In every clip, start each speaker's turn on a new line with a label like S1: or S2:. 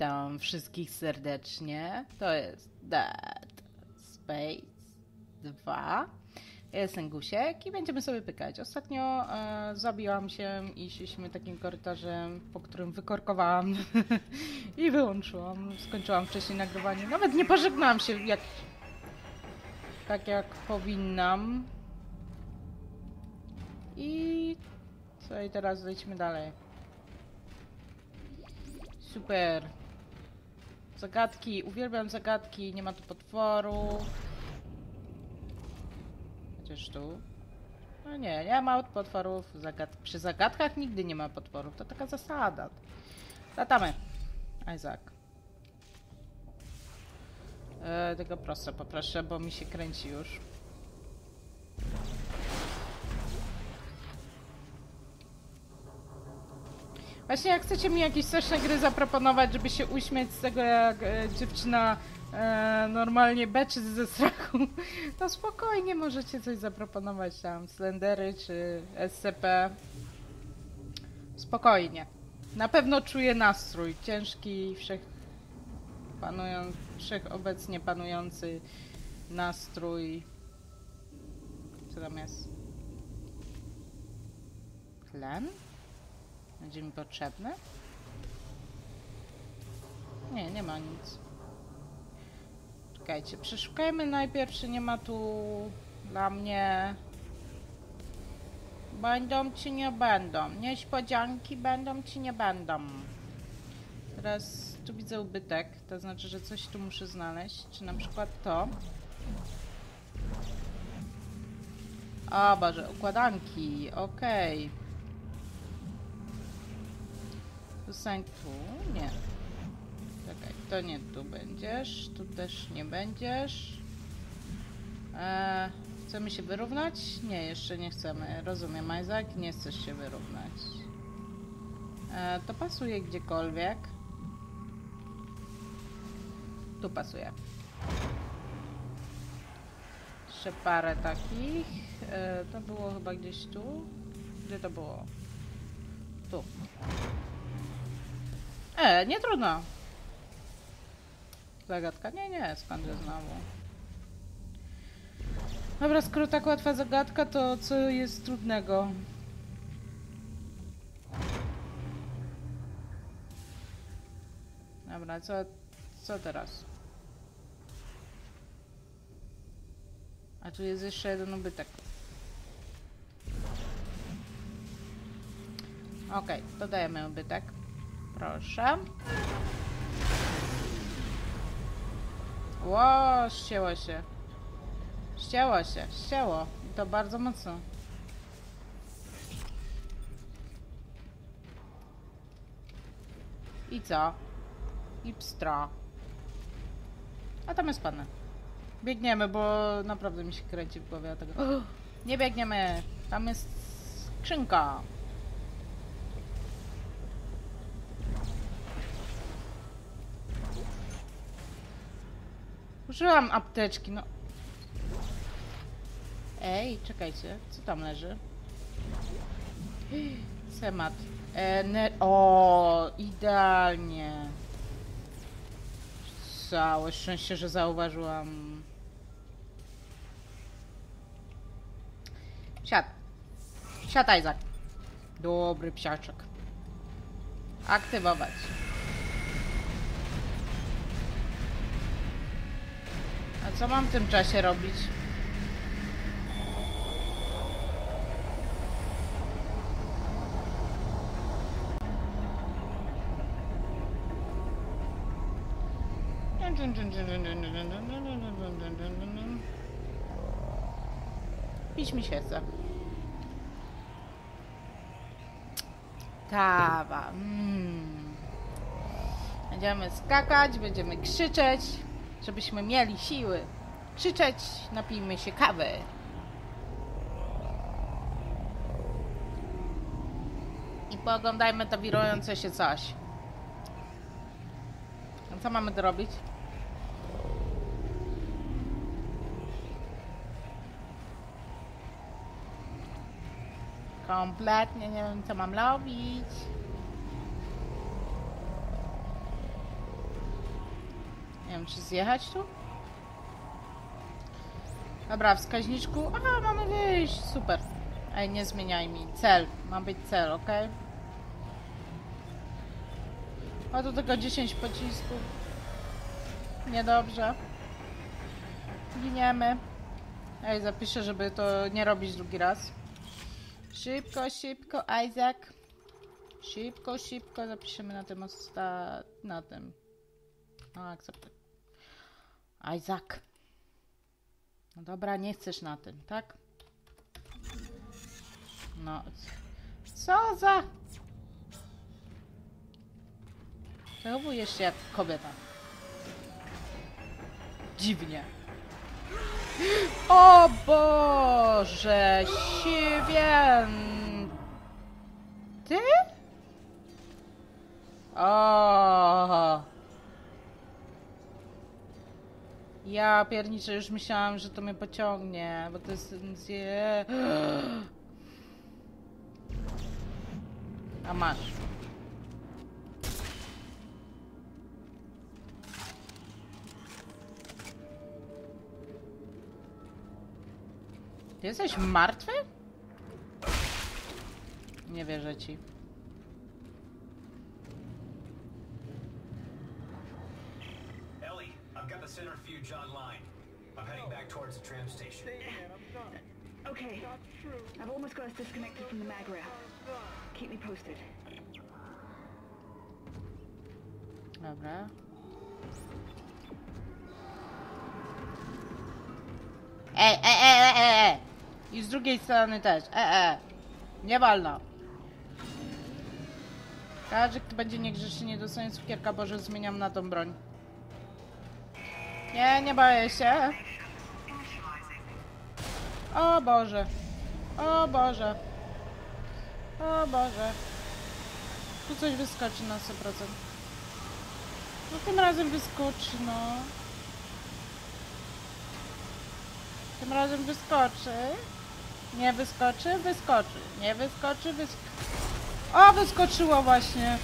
S1: Witam wszystkich serdecznie. To jest Dead Space 2. Ja jestem Gusiek i będziemy sobie pykać. Ostatnio e, zabiłam się i szliśmy takim korytarzem, po którym wykorkowałam i wyłączyłam. Skończyłam wcześniej nagrywanie. Nawet nie pożegnałam się jak tak jak powinnam. I co i teraz lecimy dalej. Super. Zagadki. Uwielbiam zagadki. Nie ma tu potworu. Chociaż tu. No nie, nie ma potworów. Zagad... Przy zagadkach nigdy nie ma potworów. To taka zasada. Latamy. Isaac. E, tego prosto poproszę, bo mi się kręci już. Właśnie jak chcecie mi jakieś straszne gry zaproponować, żeby się uśmieć z tego, jak e, dziewczyna e, normalnie beczy ze strachu, to spokojnie możecie coś zaproponować tam. Slendery czy SCP. Spokojnie. Na pewno czuję nastrój. Ciężki, wszech, panują, wszechobecnie panujący nastrój. Co tam jest? Tlen? Będzie mi potrzebny? Nie, nie ma nic. Czekajcie, przeszukajmy najpierw, czy nie ma tu dla mnie... Będą czy nie będą? Niespodzianki będą czy nie będą? Teraz tu widzę ubytek, to znaczy, że coś tu muszę znaleźć. Czy na przykład to? O Boże, układanki, okej. Okay. Zostań tu? Nie. Czekaj, to nie tu będziesz, tu też nie będziesz. Eee, chcemy się wyrównać? Nie, jeszcze nie chcemy. Rozumiem, Isaac, nie chcesz się wyrównać. Eee, to pasuje gdziekolwiek. Tu pasuje. Jeszcze parę takich. Eee, to było chyba gdzieś tu. Gdzie to było? Tu. E, nie trudno. Zagadka? Nie, nie, skąd znowu. Dobra, skoro tak łatwa zagadka, to co jest trudnego? Dobra, co, co teraz? A tu jest jeszcze jeden ubytek. Okej, okay, dodajemy ubytek. Proszę. Ło, ścięło się. Ścięło się, ścięło. I to bardzo mocno. I co? I pstra. A tam jest pan. Biegniemy, bo naprawdę mi się kręci w głowie tego. Nie biegniemy. Tam jest skrzynka. Użyłam apteczki, no. Ej, czekajcie, co tam leży? Semat. Ener o, idealnie. Całe szczęście, że zauważyłam. Siad. Siad, Isaac. Dobry psiaczek. Aktywować. Co mam w tym czasie robić? Pić mi się chce. Kawa. Mm. Będziemy skakać, będziemy krzyczeć żebyśmy mieli siły krzyczeć, napijmy się kawy. I pooglądajmy to wirujące się coś. A co mamy tu robić? Kompletnie nie wiem, co mam robić. Wiem, czy zjechać tu? Dobra, wskaźniczku. A, mamy wyjść. Super. Ej, nie zmieniaj mi. Cel. Ma być cel, ok? A do tego 10 pocisków. Niedobrze. Giniemy. Ej, zapiszę, żeby to nie robić drugi raz. Szybko, szybko, Isaac. Szybko, szybko zapiszemy na tym osta... na tym. No, akceptuj. Isaac. No dobra, nie chcesz na tym, tak? No. Co za... Zachowujesz się jak kobieta. Dziwnie. O Boże, święty? O. Ja pierniczę, już myślałam, że to mnie pociągnie, bo to jest... A masz. Ty jesteś martwy? Nie wierzę ci.
S2: Ellie, I've got the centrifuge online. I'm heading back towards the tram station.
S3: Okay. I've almost got us disconnected from the mag rail. Keep me posted.
S1: Dobra. Ej, ej, ej, ej, ej, ej! I z drugiej strony też. E, e. Nie wolno. Każdy, kto będzie niegrzecznie, nie dostanie cukierka, Boże, zmieniam na tą broń. Nie, nie boję się. O Boże. O Boże. O Boże. Tu coś wyskoczy na 100%. No tym razem wyskoczy, no. Tym razem wyskoczy. Nie wyskoczy, wyskoczy. Nie wyskoczy, wyskoczy. O, wyskoczyło właśnie.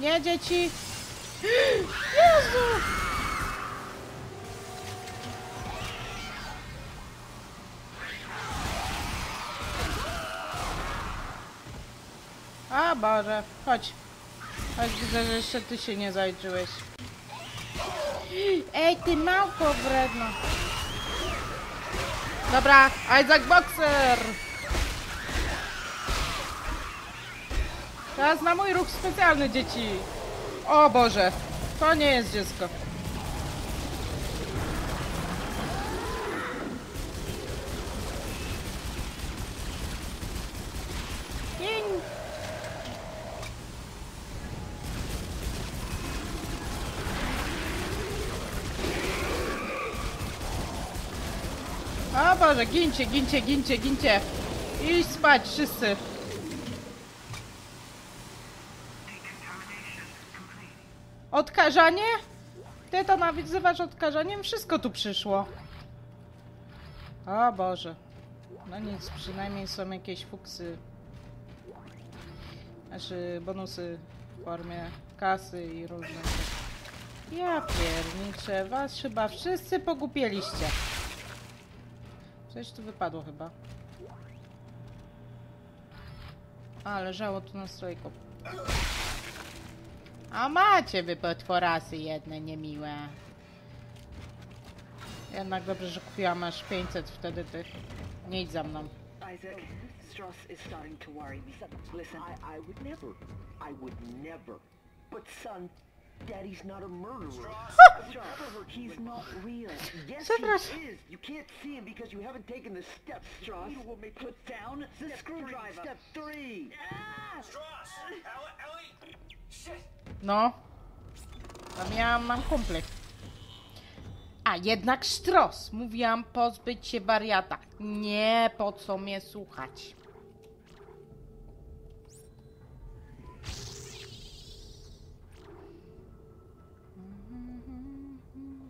S1: Nie, dzieci. Jezu! A Boże, chodź. Chodź, widzę, że jeszcze ty się nie zajczyłeś. Ej, ty małpo wredno. Dobra, Isaac Boxer! Teraz na mój ruch specjalny, dzieci. O Boże, to nie jest dziecko. O Boże, gincie, gincie, gincie, gincie. Idź spać wszyscy. Odkażanie? Ty to nazywasz odkażaniem? Wszystko tu przyszło. O Boże. No nic, przynajmniej są jakieś fuksy. Znaczy bonusy w formie kasy i różne. Ja pierniczę, was chyba wszyscy pogupieliście. Coś tu wypadło chyba. A, leżało tu na strojku. A macie wy potworasy jedne niemiłe. Jednak dobrze, że kupiłam aż 500 wtedy tych. Nie idź za mną.
S3: Isaac, Strauss is starting to worry me. Listen,
S4: I, I would never. I would never. But son, Daddy's not a murderer.
S3: Strauss, he's not real.
S4: Yes, he is. You can't see him because you haven't taken the steps, Strauss.
S3: You me to put down the screwdriver?
S4: Step three.
S2: Strauss! Ellie!
S1: No. A miałam, mam kumpli. A, jednak Sztros. Mówiłam pozbyć się wariata. Nie, po co mnie słuchać.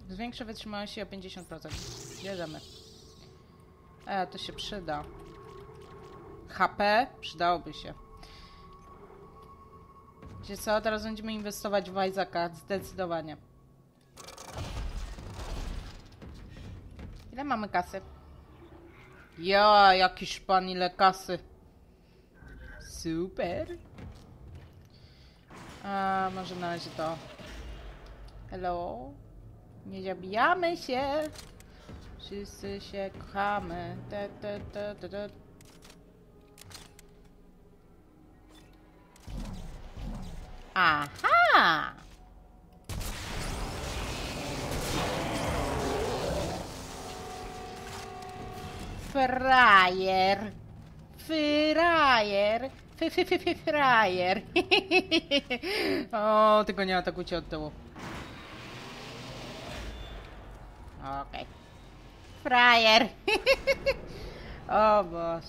S1: Zwiększę wytrzymałość o 50%. Bierzemy. E, to się przyda. HP przydałoby się. Wiecie co, teraz będziemy inwestować w Isaaca, zdecydowanie. Ile mamy kasy? Ja, jakiś pan ile kasy. Super. A może na razie to. Hello. Nie zabijamy się. Wszyscy się kochamy. Te, te, te, te, te. Aha! Frajer. Frajer. Frajer. o, tylko nie atakujcie od tyłu. Okej. Frajer. o boż.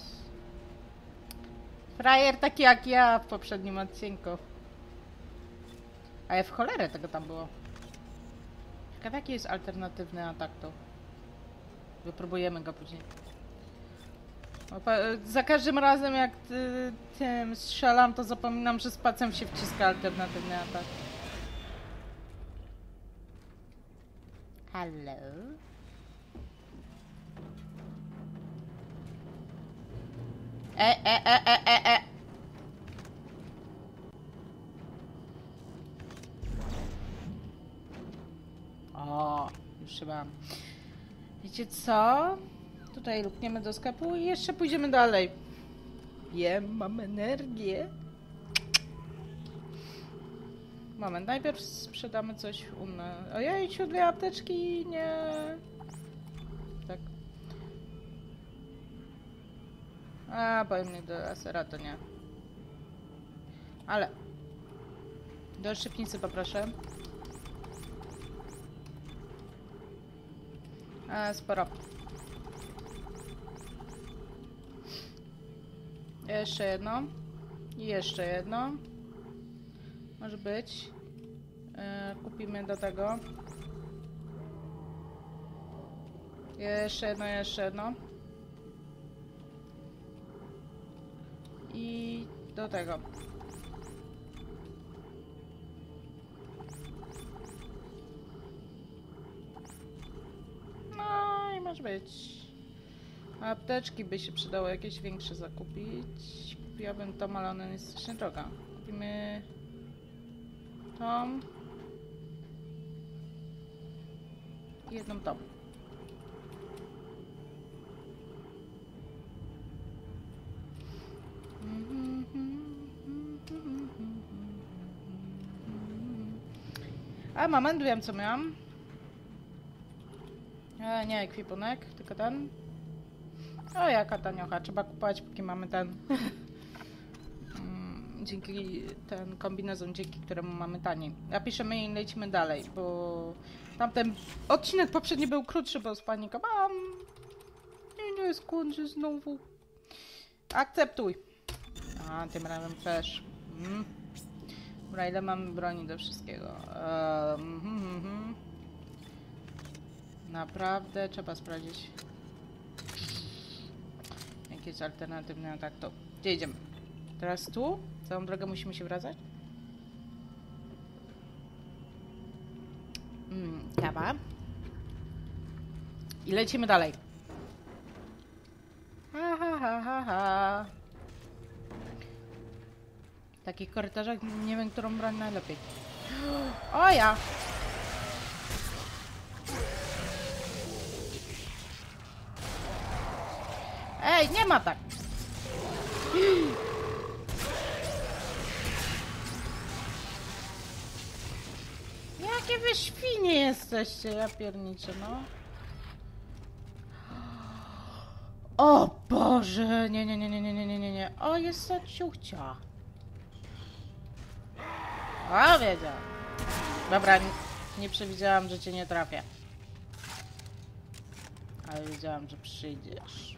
S1: Frajer taki jak ja w poprzednim odcinku. A ja w cholerę tego tam było. Ciekawe jaki jest alternatywny atak to. Wypróbujemy go później. O, pa- Za każdym razem jak ty, tym strzelam, to zapominam, że z pacem się wciska alternatywny atak. Hello? E, e, e, e, e, e. O, już chyba. Wiecie co? Tutaj lukniemy do sklepu i jeszcze pójdziemy dalej. Wiem, mam energię. Moment, najpierw sprzedamy coś u mnie. Ojej, dwie apteczki, nie. Tak. A, powiem nie do lasera, to nie. Ale. Do szybnicy poproszę. A, sporo. Jeszcze jedno. I jeszcze jedno. Może być. E, kupimy do tego. Jeszcze jedno, jeszcze jedno. I do tego. Może być. Apteczki by się przydało jakieś większe zakupić. Kupiłabym tą, ale ona jest strasznie droga. Kupimy tą. I jedną tą. A moment, wiem co miałam. E, nie ekwipunek, tylko ten. O, jaka taniocha. Trzeba kupować, póki mamy ten. Mm, dzięki ten kombinezon, dzięki któremu mamy taniej. Napiszemy i lecimy dalej, bo tamten odcinek poprzedni był krótszy, bo spanikowałam. Nie, nie, skończę znowu. Akceptuj. A, tym razem też. Mm. Dobra, ile mamy broni do wszystkiego? Mhm, mhm. Naprawdę trzeba sprawdzić. Jaki jest alternatywny atak? To gdzie idziemy? Teraz tu? Całą drogę musimy się wracać? Mm, kawa. I lecimy dalej. Ha, ha, ha, ha, ha. W takich korytarzach nie wiem, którą broń najlepiej. O ja! Ej, nie ma tak! Jakie wy świnie jesteście, ja pierniczę, no. O Boże! Nie, nie, nie, nie, nie, nie, nie, nie. O, jest ciuchcia. O, wiedziałam. Dobra, nie, nie przewidziałam, że cię nie trafię. Ale wiedziałam, że przyjdziesz.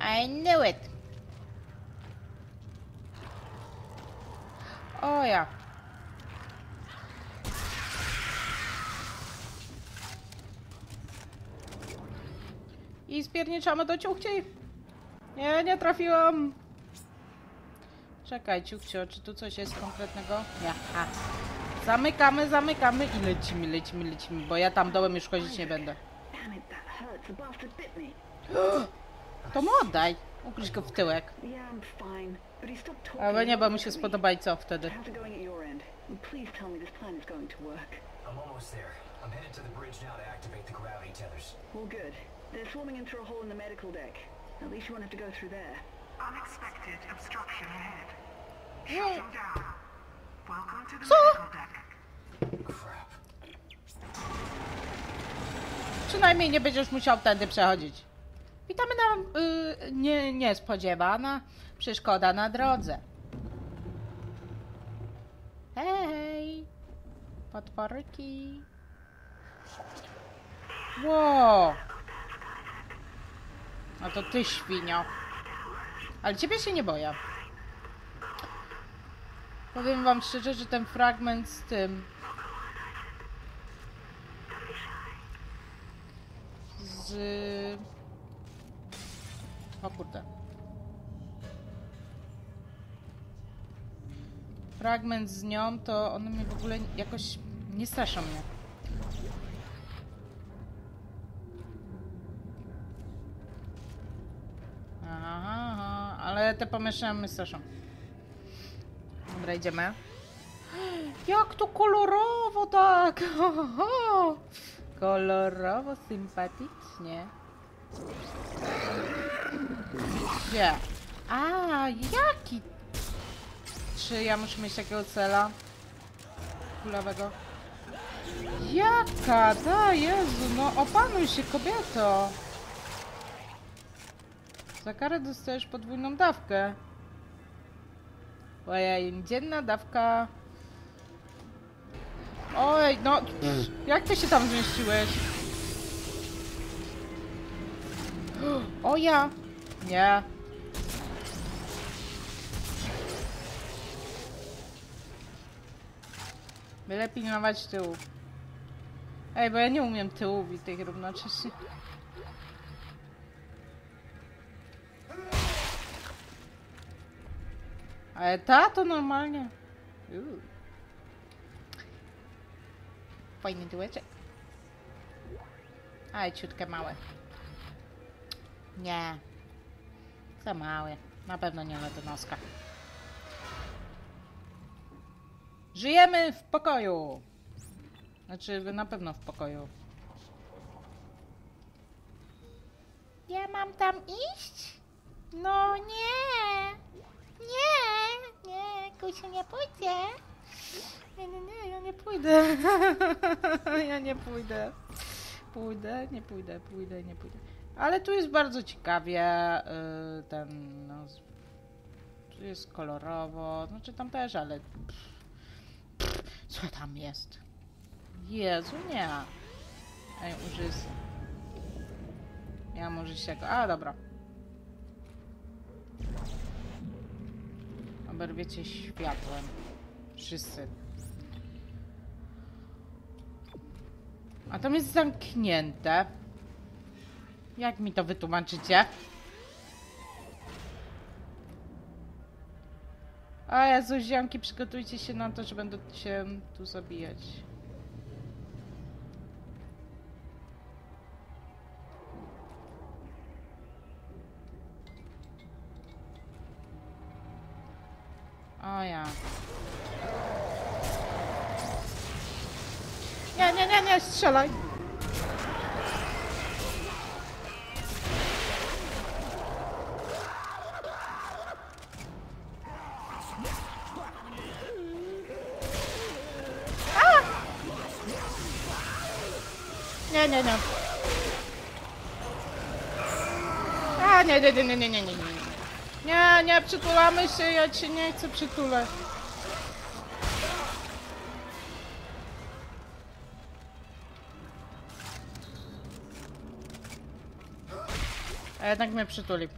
S1: I knew it. O ja. I spierniczamy do ciuchci. Nie, nie trafiłam! Czekaj, ciuchcio, czy tu coś jest konkretnego? Nie. A. Zamykamy, zamykamy i lecimy, lecimy, lecimy, bo ja tam dołem już chodzić nie będę. To mu oddaj. Ugryź go w tyłek. Ale nie, bo mu się spodoba i co wtedy?
S2: I'm almost there. I'm headed to the bridge now to activate the gravity tethers.
S3: Well, good. They're swarming in through a hole in the medical deck. At least you won't have to go through there.
S5: Unexpected obstruction ahead. Shutting down. Welcome to the
S1: Co?
S5: medical deck.
S2: Crap.
S1: Przynajmniej nie będziesz musiał tędy przechodzić. Witamy na y, nie, niespodziewana przeszkoda na drodze. Hej! Potworki. Ło! No to ty świnio. Ale ciebie się nie boję. Powiem wam szczerze, że ten fragment z tym z... O kurde. Fragment z nią, to one mnie w ogóle jakoś nie straszą mnie. Aha, aha, ale te pomieszczenia mnie straszą. Dobra, idziemy. Jak to kolorowo tak! Kolorowo, sympatycznie. Gdzie? A, jaki? Czy ja muszę mieć takiego cela? Kulawego. Jaka? Da, Jezu, no opanuj się, kobieto. Za karę dostajesz podwójną dawkę. Ojej, dzienna dawka. Oj, no, pff, jak ty się tam zmieściłeś? O ja! Nie. Byle pilnować tyłu. Ej, bo ja nie umiem tyłów i tych równocześnie. Ale ta to normalnie. Uuu. Fajny tyłeczek. Ale ciutkę małe. Nie. Za małe. Na pewno nie noska. Żyjemy w pokoju. Znaczy, na pewno w pokoju. Ja mam tam iść? No nie. Nie, nie, Kusiu, nie pójdzie. Nie, nie, nie, ja nie pójdę. ja nie pójdę. Pójdę, nie pójdę, pójdę, nie pójdę. Ale tu jest bardzo ciekawie. Yy, ten, no, tu jest kolorowo. Znaczy tam też, ale. Pff, co tam jest? Jezu, nie. Ej, użyj. Ja może się go. A, dobra. Oberwiecie światłem. Wszyscy. A tam jest zamknięte. Jak mi to wytłumaczycie? A Jezu, ziomki, przygotujcie się na to, że będę się tu zabijać. O ja. Nie, nie, nie, nie, strzelaj. Nie, nie, nie, nie, nie, nie, nie. Nie, nie, przytulamy się, ja cię nie chcę przytulać. A jednak mnie przytuli.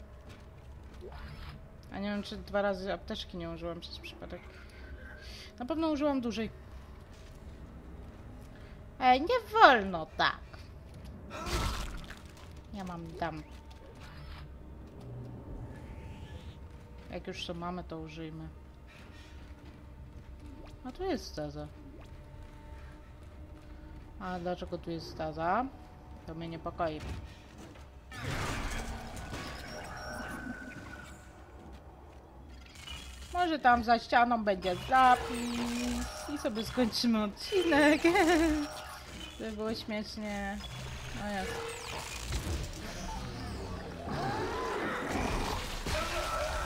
S1: A nie wiem, czy dwa razy apteczki nie użyłam przez przypadek. Na pewno użyłam dłużej. Ej, nie wolno tak. Ja mam dam. Jak już to mamy, to użyjmy. A tu jest staza. A dlaczego tu jest staza? To mnie niepokoi. Może tam za ścianą będzie zapis i sobie skończymy odcinek. To było śmiesznie. No jest.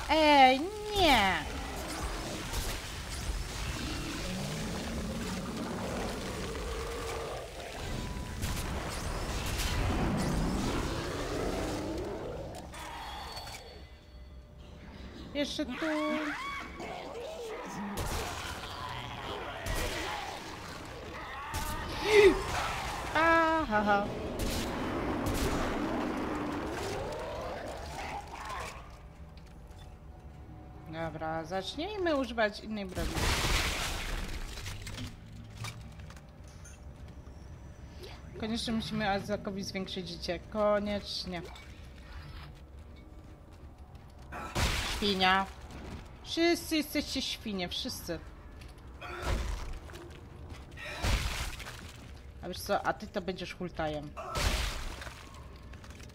S1: Ej, nie! Jeszcze tu. Aha. Dobra, zacznijmy używać innej broni. Koniecznie musimy Azakowi zwiększyć życie. Koniecznie. Świnia. Wszyscy jesteście świnie, wszyscy. A wiesz co, a ty to będziesz hultajem.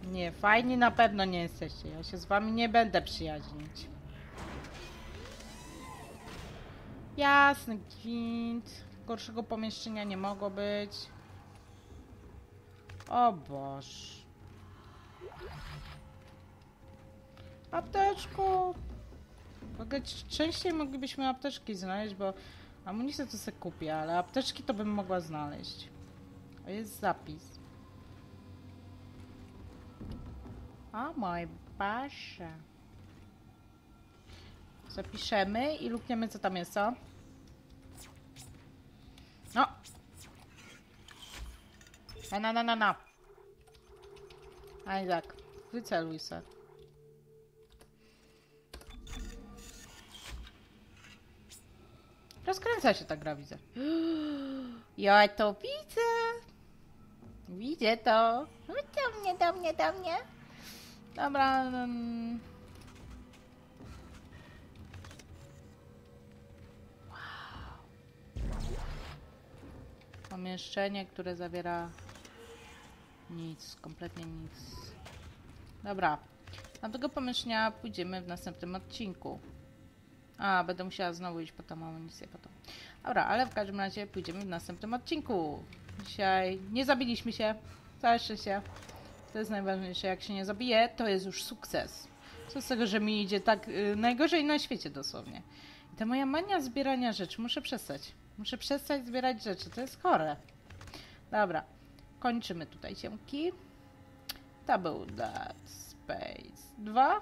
S1: Nie, fajni na pewno nie jesteście. Ja się z wami nie będę przyjaźnić. Jasny gwint. Gorszego pomieszczenia nie mogło być. O Boż. Ogóle c- częściej moglibyśmy apteczki znaleźć, bo amunicję to sobie kupię, ale apteczki to bym mogła znaleźć. A jest zapis. O mój Boże. Zapiszemy i lukniemy co tam jest, co? No. Na, na, na, na, na. Isaac, wyceluj se. Rozkręca się ta gra, widzę. Ja to widzę. Widzę to. Chodź do mnie, do mnie, do mnie. Dobra. mm. Pomieszczenie, które zawiera nic, kompletnie nic. Dobra. Do tego pomieszczenia pójdziemy w następnym odcinku. A, będę musiała znowu iść po tą amunicję potem. Dobra, ale w każdym razie pójdziemy w następnym odcinku. Dzisiaj nie zabiliśmy się. Całe szczęście. To jest najważniejsze. Jak się nie zabije, to jest już sukces. Co z tego, że mi idzie tak y, najgorzej na świecie dosłownie. I ta moja mania zbierania rzeczy, muszę przestać. Muszę przestać zbierać rzeczy, to jest chore. Dobra, kończymy tutaj ciemki. To był Dead Space 2.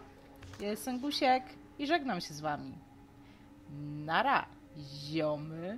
S1: Ja jestem Gusiek i żegnam się z wami. Nara, ziomy.